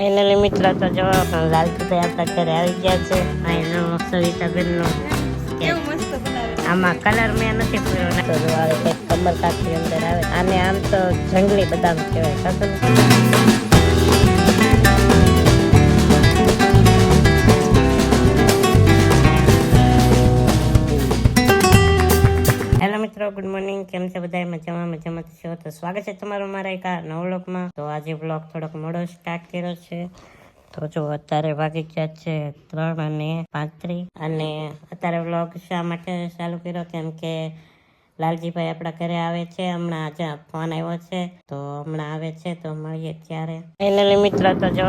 Finally મિત્ર તો જો લાલચુભાઈ આપણા ઘરે આવી ગયા છે. એનો સવિતાબેનનું આમાં કલર મેં નથી પૂર્યો. તો જો આવે કંઈક કમર કાપની અંદર આવે. આને આમ તો જંગલી બદામ કહેવાય ખબર ગુડ મોર્નિંગ. કેમ છે બધા મજામાં મજામાં. છો તો સ્વાગત છે તમારું મારા એક આ નવ વ્લોગમાં. તો આજે બ્લોગ થોડોક મોડો સ્ટાર્ટ કર્યો છે. તો જો અત્યારે વાગી ગયા છે ત્રણ અને પાંત્રીસ. અને અત્યારે વ્લોગ શા માટે ચાલુ કર્યો? કેમ કે લાલજીભાઈ આપણા ઘરે આવે છે. હમણાં આજે ફોન આવ્યો છે. તો હમણાં આવે છે, તો મળીએ ત્યારે. ફાઇનલી મિત્ર, તો જો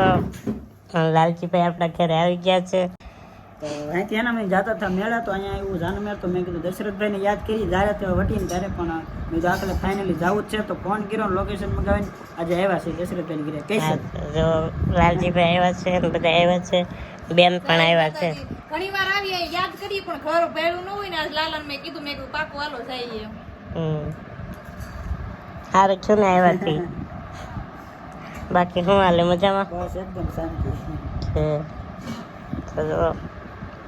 લાલજીભાઈ આપણા ઘરે આવી ગયા છે. તો અહીંથી એના મેં જતા હતા મેળા તો અહીંયા એવું જાન મેળ તો મેં કીધું દશરથભાઈને યાદ કરી જ્યારે તે વટીને ત્યારે પણ મેં કીધું ફાઇનલી જવું જ છે. તો ફોન કર્યો લોકેશન મગાવીને આજે આવ્યા છે દશરથભાઈને ઘરે. કઈ જો લાલજીભાઈ આવ્યા છે બધા આવ્યા છે. બેન પણ આવ્યા છે. ઘણી વાર આવીએ યાદ કરીએ પણ ઘર ભેળું ન હોય ને આજ લાલન મેં કીધું મેં કીધું પાકું હાલો જઈએ. હમ. સારું છું ને આવ્યાથી બાકી શું હાલે મજામાં? બસ એકદમ શાંતિ. છે તો જો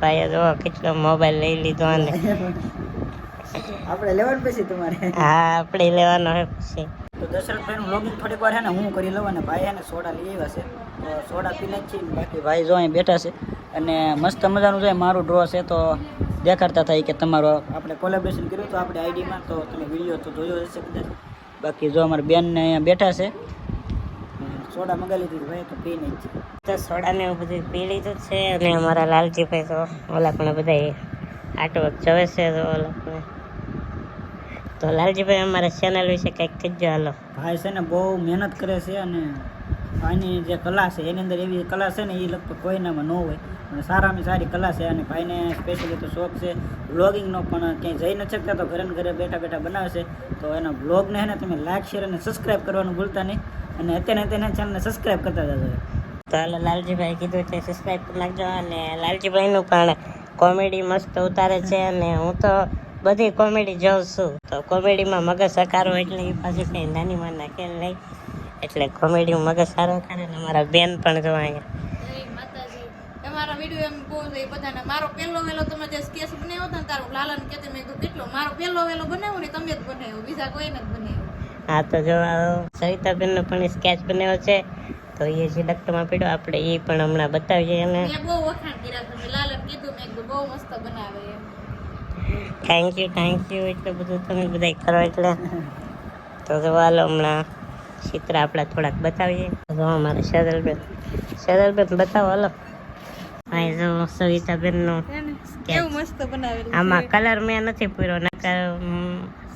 ભાઈએ જો કેટલો મોબાઈલ લઈ લીધો અને આપણે લેવાનું પછી તમારે? હા આપણે લેવાનો હોય પછી. તો દશરથભાઈનું લોગિંગ થોડીક વાર છે ને હું કરી લઉં અને ભાઈ એને સોડા લઈ આવ્યા છે. તો સોડા પીને જ છીએ બાકી ભાઈ જો અહીં બેઠા છે અને મસ્ત મજાનું જો મારું ડ્રો છે તો દેખાડતા થાય કે તમારો આપણે કોલેબરેશન કર્યું તો આપણે આઈડીમાં તો તમે વીડિયો તો જોયો હશે કદાચ. બાકી જો અમારા બેનને અહીંયા બેઠા છે સોડા મંગાવી લીધી ભાઈ તો પી નહીં તો સોડા ને એવું બધું પી લીધું છે અને અમારા લાલજીભાઈ તો ઓલા પણ બધા આટો જવે છે તો ઓલા તો લાલજીભાઈ અમારા ચેનલ વિશે કંઈક કહેજો હાલો. ભાઈ છે ને બહુ મહેનત કરે છે અને ભાઈની જે કલા છે, એની અંદર એવી કલા છે ને એ લગભગ કોઈનામાં ન હોય. અને સારામાં સારી કલા છે અને ભાઈને સ્પેશિયલી તો શોખ છે બ્લોગિંગનો પણ ક્યાંય જઈ ન શકતા તો ઘરે ઘરે બેઠા બેઠા બનાવે છે. તો એના બ્લોગને છે ને તમે લાઈક શેર અને સબસ્ક્રાઈબ કરવાનું ભૂલતા નહીં. અને અત્યારે તેના ચેનલને સબસ્ક્રાઈબ કરતા જજો. તો હાલો લાલજીભાઈ કીધું છે સબસ્ક્રાઈબ કરી નાખજો અને લાલજીભાઈનું પણ કોમેડી મસ્ત ઉતારે છે અને હું તો બધી કોમેડી જોઉં છું. તો કોમેડીમાં મગજ સકારો એટલે એ પાછું કંઈ નાની માં નાખે નહીં. એટલે કોમેડી મગજ સારો કરે ને મારા બેન પણ જો અહીંયા. તમારા વીડિયો એમ બહુ એ બધાને મારો પહેલો વહેલો તમે જે સ્કેચ બનાવ્યો હતો ને તારું લાલન કહેતી મેં કીધું કેટલો? મારો પહેલો વેલો બનાવ્યો ને તમે જ બનાવ્યો બીજા કોઈ જ બનાવ્યો. હા તો જો આ સવિતાબેનનો પણ સ્કેચ બનાવ્યો છે. તો એ જે ડક્ટરમાં પીડ્યો આપણે એ પણ હમણાં બતાવીએ એને. મેં બહુ વખાણ કર્યા છે મેં કીધું મેં કીધું બહુ મસ્ત બનાવે થેન્ક યુ થેન્ક યુ એટલું બધું તમે બધા કરો એટલે. તો જોવા હાલો હમણાં ચિત્ર આપણા થોડાક બતાવીએ. જો અમારે શરલબેન શરલબેન બતાવો હાલો. અહીં જો સવિતાબેનનો સ્કેચ કેવું મસ્ત બનાવેલું આમાં કલર મેં નથી પૂર્યો નકર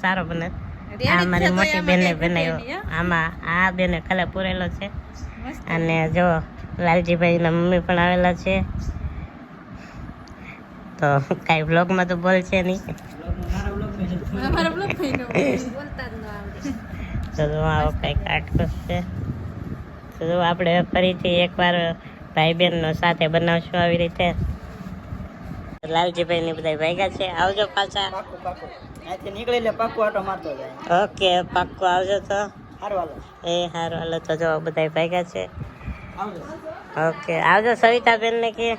સારો બને. આ મારી મોટી બેને બનાવ્યો? આમાં આ બેને કલર પૂરેલો છે. અને જો લાલજીભાઈના મમ્મી પણ આવેલા છે. તો કાંઈ બ્લોગમાં તો બોલ છે નહીં તો આવો કંઈક આટલું છે. તો આપણે ફરીથી એકવાર ભાઈ બહેનનો સાથે બનાવશું આવી રીતે. લાલજીભાઈ ની બધા ભેગા છે. આવજો પાછા. પાક્કું પાક્કું અહીંથી નીકળી એટલે પાક્કું આટો મારતો જાય. ઓકે પાક્કું આવજો તો. હાલો. એ સારું હાલો તો જો બધા ભેગા છે. આવજો. ઓકે આવજો સવિતાબેન ને કે.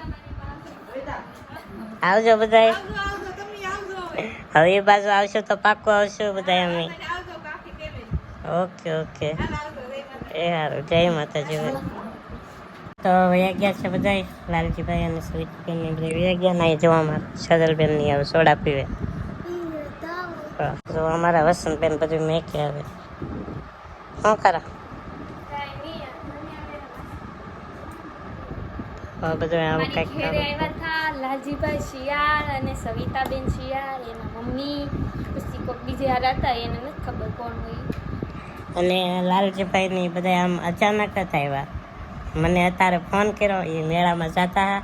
આવજો બધાય. આવજો તમે આવજો હવે એ બાજુ આવશો તો પાક્કું આવશું બધા અમે. આવજો કાકી કેવી? Okay okay. એ સારું જય માતાજી. તો વયા ગયા છે બધા લાલજીભાઈ અને સુવિતાબેન ને બધા વયા ગયા ના એ જોવા મારા. સદલબેનની આવે સોડા પીવે. તો અમારા વસંતબેન બધું મેકે આવે શું કરા? બધું આવું કંઈક આવ્યા હતા લાલજીભાઈ શિયાળ અને સવિતાબેન શિયાળ એના મમ્મી પછી કોઈક બીજે હાર હતા એને નથી ખબર કોણ હોય. અને લાલજીભાઈ ની બધા આમ અચાનક જ આવ્યા. મને અત્યારે ફોન કર્યો એ મેળામાં જતા હતા.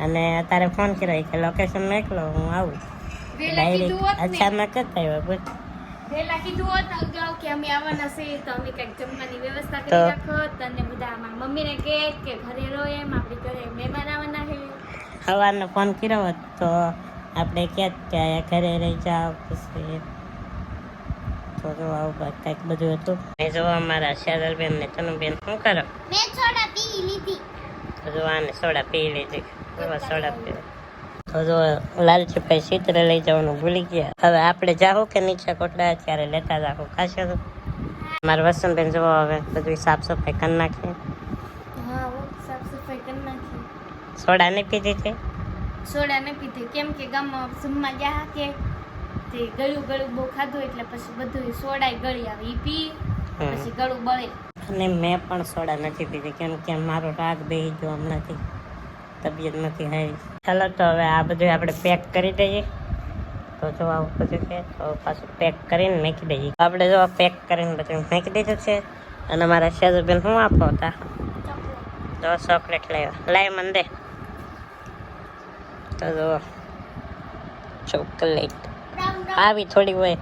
અને અત્યારે ફોન કર્યો એ કે લોકેશન મોકલો હું આવું. વહેલા કીધું હોત ડાયરેક્ટ અચાનક જ આવ્યા બોલ. કીધું હોત અગાઉ કે અમે આવવાના છે તો અમે કંઈક જમવાની વ્યવસ્થા કરી રાખોત. અને બધા મારા મમ્મીને કહે કે ઘરે રહો એમ આપણી ઘરે મહેમાન આવવાના છે. સવારનો ફોન કર્યો હોત તો આપણે ક્યાં કે ઘરે રહી જાઓ પછી તો જો આવું કંઈક બધું હતું. મેં જો અમારા શેરલબેન ને તનુબેન શું કરો? મેં પી જો આને સોડા પી લીધી. સોડા પી. તો જો લાલચીભાઈ ચિત્ર લઈ જવાનું ભૂલી ગયા. હવે આપણે જાઓ કે નીચે કોટડા ત્યારે લેતા જાઓ ખાશે તો. મારા વસંતબેન જોવો હવે બધું સાફ સફાઈ કરી નાખીએ સોડા નહીં પીધી છે સોડા ન પીધી. કેમ કે ગામમાં જમવા ગયા કે તે ગળ્યું ગળ્યું બહુ ખાધું એટલે પછી બધું સોડા ગળી આવે. એ પી પછી ગળું બળે. અને મેં પણ સોડા નથી પીધી કેમ કે મારો રાગ બેહી ગયો હમણાંથી તબિયત નથી હારી. ચાલો તો હવે આ બધું આપણે પેક કરી દઈએ. તો જો આવું બધું છે તો પાછું પેક કરીને મૂકી દઈએ. આપણે જો પેક કરીને બધું મૂકી દીધું છે અને મારા શેજુબેન શું આપો હતા? તો ચોકલેટ લાવ્યો. લાય મને દે. તો જો ચોકલેટ આવી થોડી હોય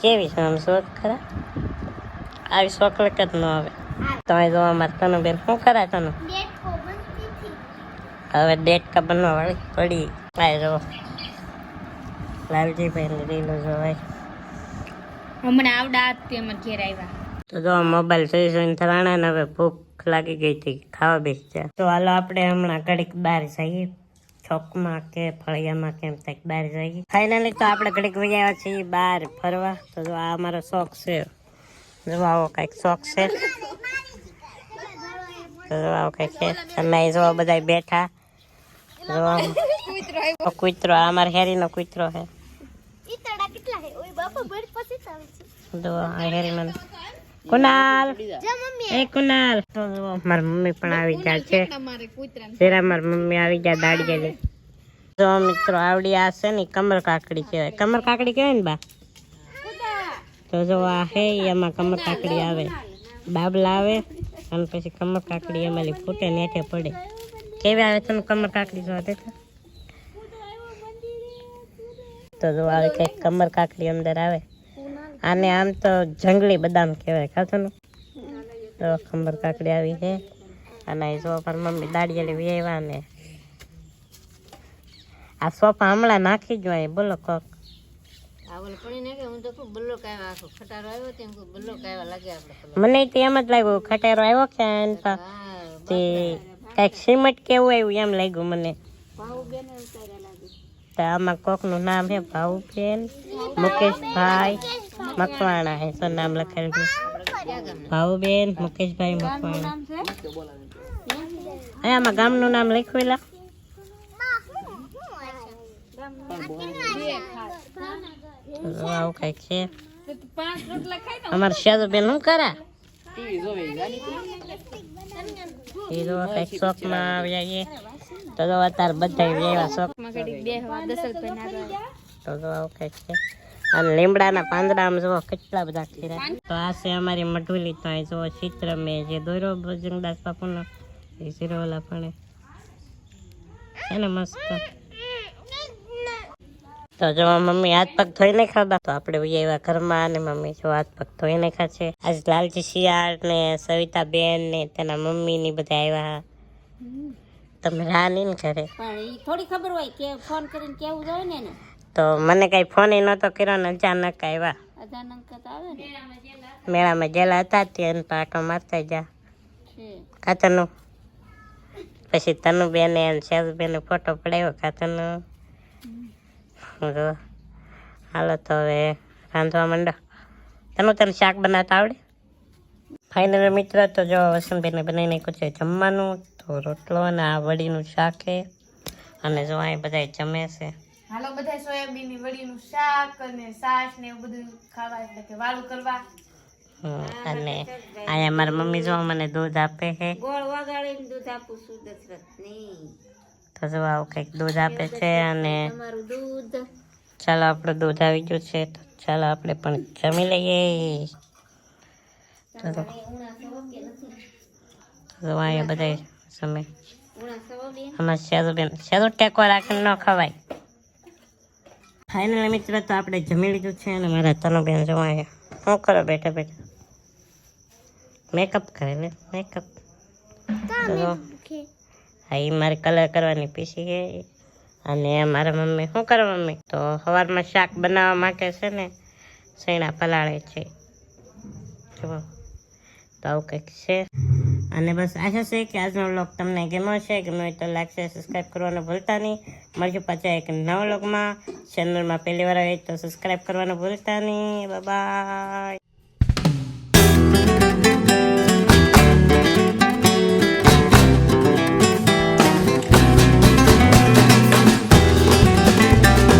કેવી છે આમ શોધ ખરા? આવી ચોકલેટ જ ન આવે. તમે જો અમારે તનુ બેન શું કરે તનુ? હવે ડેટ કા બનવા વાળી પડી. આવી જો. લાલજીભાઈ રીલો જોવાય હમણાં આવડા તે અમારે ઘેર આવ્યા. તો જો મોબાઈલ જોઈ જોઈને થવાના ને હવે ભૂખ લાગી ગઈ હતી ખાવા બેસી તો હાલો આપણે હમણાં ઘડીક બહાર જઈએ. ચોકમાં કે ફળિયામાં કેમ થાય બહાર જઈએ. ફાઇનલી તો આપણે ઘડીક વયા છીએ બહાર ફરવા. તો જો આ અમારો શોખ છે. જો આવો કંઈક શોખ છે. તો જો આવો કંઈક છે. તમે જોવા બધા બેઠા. જોવા કુતરો, અમારા હેરીનો કૂતરો છે. કુનાલ એ કુનાલ તો મારી મમ્મી પણ આવી ગયા છે. જરા મમ્મી આવી ગયા દાડી ગયેલી જો મિત્રો, આવડી આ ને કમર કાકડી કહેવાય. કમર કાકડી કહેવાય ને બા? તો જો આ હે એમાં કમર કાકડી આવે. બાબલા આવે, અને પછી કમર કાકડી એમાં ફૂટે નેઠે પડે. કેવી આવે તમે કમર કાકડી જોવા દે તો? જો આવે કંઈક કમર કાકડી અંદર આવે. આને આમ તો જંગલી બદામ કહેવાય ખાતું તો કમર કાકડી આવી છે અને જો પણ મમ્મી દાડિયાલી વેવા ને આ સોફા હમણાં નાખી જ હોય બોલો કોક. મને તો એમ જ લાગ્યું ખટેરો આવ્યો કે એમ તો તે કાંઈક સિમેન્ટ કેવું આવ્યું એમ લાગ્યું મને. તો આમાં કોકનું નામ હે ભાવુબેન મુકેશભાઈ મકવાણા હે શું નામ લખેલું ભાવુબેન મુકેશભાઈ મકવાણા. આમાં ગામનું નામ લખવેલા આવું કઈ છે? અમારે શાદુબેન શું કરે? એ જો કંઈક શોખમાં આવ્યા છીએ તો અત્યારે બધા એવા શોખ. માં આવ્યા તો જો આવું કંઈક છે. અને લીમડાના પાંદડામાં જુઓ કેટલા બધા ખીરા. તો આ છે અમારી મઢુલી તો અહીં જુઓ ચિત્ર મેં જે દોર્યો ભજનદાસ બાપુનો. એ સિરોલા પણ. છે મસ્ત. તો જો મમ્મી હાથ પગ ધોઈ નહીં ખાધા તો આપણે એવા ઘરમાં અને મમ્મી જો હાથ પગ ધોઈ નહીં છે. આજ લાલજી શિયાળ ને સવિતા બેન ને તેના મમ્મી ની બધા આવ્યા. તમે રાની ને ઘરે? થોડી ખબર હોય કે ફોન કરીને કેવું જોઈએ ને એને. તો મને કઈ ફોન નહોતો કર્યો ને અચાનક આવ્યા. અચાનક આવે ને. મેળામાં ગયેલા હતા ત્યાં પાટો મારતા જા ખાતરનું. પછી તનુ બેને અને શેરુ બેને ફોટો પડાવ્યો ખાતરનું. જો હાલો તો હવે રાંધવા માંડો. તનું તને શાક બનાવતા આવડે? ફાઇનલ મિત્ર તો જો વસંતભાઈને બનાવીને નાખ્યું છે જમવાનું તો રોટલો અને આ વડીનું શાક છે. અને જો અહીં બધા જમે છે. હાલો બધા સોયાબીન વડીનું શાક અને સાસ ને એવું બધું ખાવા એટલે કે વાળું કરવા. હમ, અને અહીંયા મારા મમ્મી જો મને દૂધ આપે છે. ગોળ વગાડીને દૂધ આપું છું દશરથ નહીં તો જો આવું કંઈક દૂધ આપે છે અને ચાલો આપણું દૂધ આવી ગયું છે તો ચાલો આપણે પણ જમી લઈએ. તો અહીંયા બધા બે? આમાં શેરુબેન શેરુ ટેકો રાખીને ન ખવાય. ફાઇનલ મિત્ર તો આપણે જમી લીધું છે અને મારા તનુબેન જોવા શું કરો બેઠા બેઠા? મેકઅપ કરે મેકઅપ હા એ મારે કલર કરવાની પીસી ગઈ. અને મારા મમ્મી શું કરે મમ્મી? તો સવારમાં શાક બનાવવા માટે છે ને સૈણા પલાળે છે. જુઓ. તો આવું કંઈક છે. અને બસ આશા છે કે આજનો વ્લોગ તમને ગમ્યો છે ગમ્યો તો છે સબસ્ક્રાઈબ કરવાનું ભૂલતા નહીં. મળશું પાછા એક નવા વ્લોગમાં. ચેનલમાં પહેલી વાર હોય તો સબસ્ક્રાઈબ કરવાનું ભૂલતા નહીં. બાય